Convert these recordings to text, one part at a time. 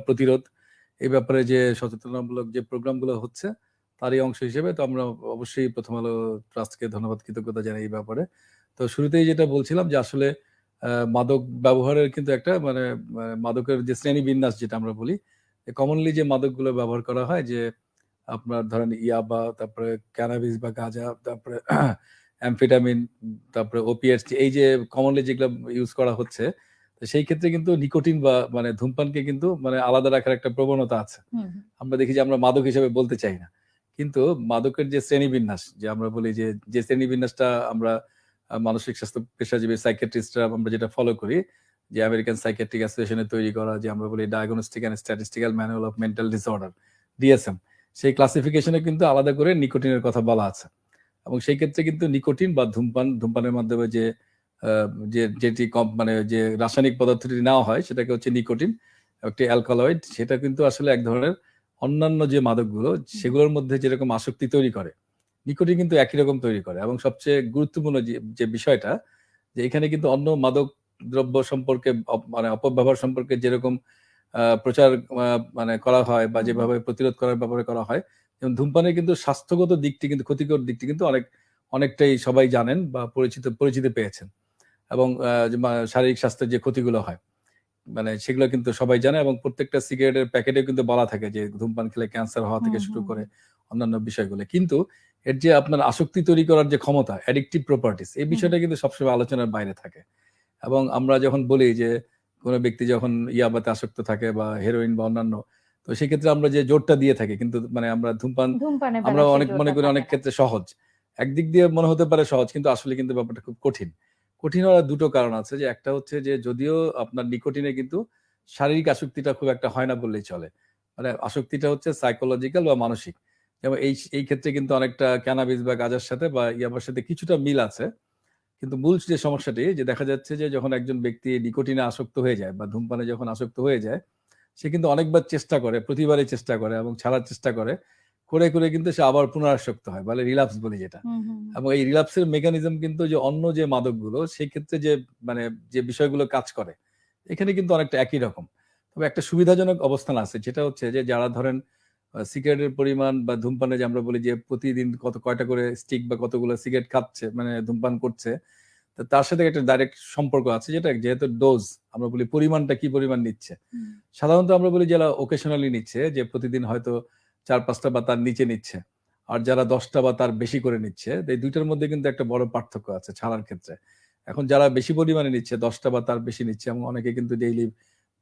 প্রতিরোধ, এই ব্যাপারে যে সচেতনামূলক যে প্রোগ্রামগুলো হচ্ছে, তারই অংশ হিসেবে তো আমরা অবশ্যই প্রথম আলো ট্রাস্টকে ধন্যবাদ, কৃতজ্ঞতা জানাই এই ব্যাপারে। তো শুরুতেই যেটা বলছিলাম যে আসলে মাদক ব্যবহারের কিন্তু একটা মানে মানে মাদকের যে শ্রেণি বিন্যাস যেটা আমরা বলি কমনলি যে মাদকগুলো ব্যবহার করা হয় যে, আপনার ধরেন ইয়াবা, তারপরে ক্যানাবিস বা গাঁজা, তারপরে অ্যামফেটামিন তারপরে ওপিএস এই যে কমনলি যেগুলো ইউজ করা হচ্ছে সেই ক্ষেত্রে কিন্তু নিকোটিন বা মানে ধূমপানকে কিন্তু মানে আলাদা রাখার একটা প্রবণতা আছে। আমরা দেখি যে আমরা মাদক হিসেবে বলতে চাই না। কিন্তু মাদকের যে শ্রেণীবিন্যাস যে আমরা বলি যে যে শ্রেণীবিন্যাসটা আমরা মানসিক স্বাস্থ্য পেশাজীবী সাইকেট্রিস্টরা আমরা যেটা ফলো করি যে আমেরিকান সাইকেট্রিক অ্যাসোসিয়েশনে তৈরি করা যে আমরা বলি diagnostic and statistical manual of mental disorder DSM সেই ক্লাসিফিকেশনে কিন্তু আলাদা করে নিকোটিনের কথা বলা আছে। এবং সেই ক্ষেত্রে কিন্তু নিকোটিন বা ধূমপান ধূমপানের মাধ্যমে যে যে যেটি কম মানে যে রাসায়নিক পদার্থটি নেওয়া হয়, সেটাকে হচ্ছে নিকোটিন, একটি অ্যালকালয়েড। সেটা কিন্তু আসলে এক ধরনের অন্যান্য যে মাদকগুলো, সেগুলোর মধ্যে যেরকম আসক্তি তৈরি করে, নিকোটিন কিন্তু একই রকম তৈরি করে। এবং সবচেয়ে গুরুত্বপূর্ণ যে বিষয়টা, যে এখানে কিন্তু অন্য মাদক দ্রব্য সম্পর্কে মানে অপব্যবহার সম্পর্কে যেরকম প্রচার মানে করা হয় বা যেভাবে প্রতিরোধ করার ব্যাপারে করা হয়, যেমন ধূমপানের কিন্তু স্বাস্থ্যগত দিকটি কিন্তু, ক্ষতিকর দিকটি কিন্তু অনেক, অনেকটাই সবাই জানেন বা পরিচিত, পরিচিতি পেয়েছেন। এবং শারীরিক স্বাস্থ্যের যে ক্ষতিগুলো হয় মানে সেগুলো কিন্তু সবাই জানে এবং প্রত্যেকটা সিগারেটের প্যাকেটে কিন্তু বলা থাকে যে ধূমপান খেলে ক্যান্সার হওয়া থেকে শুরু করে অন্যান্য বিষয়গুলো। কিন্তু এর যে আপনার আসক্তি তৈরি করার যে ক্ষমতা অ্যাডিকটিভ প্রপার্টিস এই বিষয়টা কিন্তু সবসময় আলোচনার বাইরে থাকে। এবং আমরা যখন বলি যে কোনো ব্যক্তি যখন ইয়াবাতে আসক্ত থাকে বা হেরোইন বা অন্যান্য তো সেক্ষেত্রে আমরা যে জোরটা দিয়ে থাকি কিন্তু মানে আমরা ধূমপান আমরা অনেক মনে করি অনেক ক্ষেত্রে সহজ। একদিক দিয়ে মনে হতে পারে সহজ কিন্তু আসলে কিন্তু ব্যাপারটা খুব কঠিন। কঠিন হওয়ার দুটো কারণ আছে, যে একটা হচ্ছে যে যদিও আপনার নিকোটিনে কিন্তু শারীরিক আসক্তিটা খুব একটা হয় না বললেই চলে। মানে আসক্তিটা হচ্ছে সাইকোলজিক্যাল বা মানসিক। যেমন এই এই ক্ষেত্রে কিন্তু অনেকটা ক্যানাবিস বা গাজার সাথে বা ইয়াবার সাথে কিছুটা মিল আছে। কিন্তু মূল যে সমস্যাটি, যে দেখা যাচ্ছে যে যখন একজন ব্যক্তি নিকোটিনে আসক্ত হয়ে যায় বা ধূমপানে যখন আসক্ত হয়ে যায়, সে কিন্তু অনেকবার চেষ্টা করে, প্রতিবারই চেষ্টা করে এবং ছাড়ার চেষ্টা করে। করে করে কিন্তু সে আবার পুনরাসক্ত হয় বলে রিলাপস বলি যেটা। এবং এই রিলাপসের মেকানিজম কিন্তু যে অন্য যে মাদকগুলো সেই ক্ষেত্রে যে মানে যে বিষয়গুলো কাজ করে এখানে কিন্তু অনেকটা একই রকম। তবে একটা সুবিধাজনক অবস্থান আছে যেটা হচ্ছে যে যারা ধরেন সিগারেটের পরিমাণ বা ধূমপানে যে আমরা বলি যে প্রতিদিন কত কয়টা করে স্টিক বা কতগুলো সিগারেট খাচ্ছে মানে ধূমপান করছে তো তার সাথে একটা ডাইরেক্ট সম্পর্ক আছে যেটা যেহেতু ডোজ আমরা বলি পরিমাণটা কি পরিমাণ নিচ্ছে। সাধারণত আমরা বলি যারা ওকেশনালি নিচ্ছে যে প্রতিদিন হয়তো চার পাঁচটা বা তার নিচে নিচ্ছে। আর যারা দশটা বা তার বেশি করে নিচ্ছে এই দুইটার মধ্যে কিন্তু একটা বড় পার্থক্য আছে ছাড়ার ক্ষেত্রে। এখন যারা বেশি পরিমাণে নিচ্ছে দশটা বা তার বেশি নিচ্ছে এবং অনেকে কিন্তু ডেইলি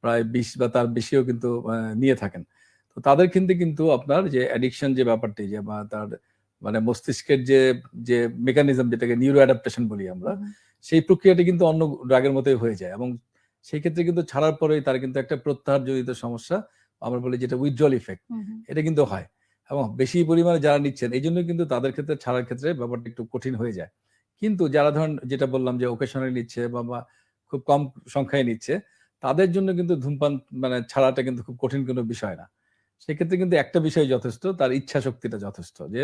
প্রায় বিশ বা তার বেশিও কিন্তু নিয়ে থাকেন। তো তাদের কিন্তু কিন্তু আপনার যে অ্যাডিকশন যে ব্যাপারটি যে বা তার মানে মস্তিষ্কের যে যে মেকানিজম যেটাকে নিউরো অ্যাডাপ্টেশন বলি আমরা সেই প্রক্রিয়াটি কিন্তু অন্য ড্রাগের মতোই হয়ে যায়। এবং সেই ক্ষেত্রে কিন্তু ছাড়ার পরেই তার কিন্তু একটা প্রত্যাহার জনিত সমস্যা আমরা বলি যেটা উইথড্রল ইফেক্ট। এটা কিন্তু হয়। এবং বেশি পরিমাণে যারা নিচ্ছেন এই জন্য কিন্তু তাদের ক্ষেত্রে ছাড়ার ক্ষেত্রে ব্যাপারটা একটু কঠিন হয়ে যায়। কিন্তু যারা ধরেন যেটা বললাম যে ওকেশনে নিচ্ছে বা বা খুব কম সংখ্যায় নিচ্ছে তাদের জন্য কিন্তু ধূমপান মানে ছাড়াটা কিন্তু খুব কঠিন কোনো বিষয় না। সেক্ষেত্রে কিন্তু একটা বিষয় যথেষ্ট তার ইচ্ছা শক্তিটা যথেষ্ট যে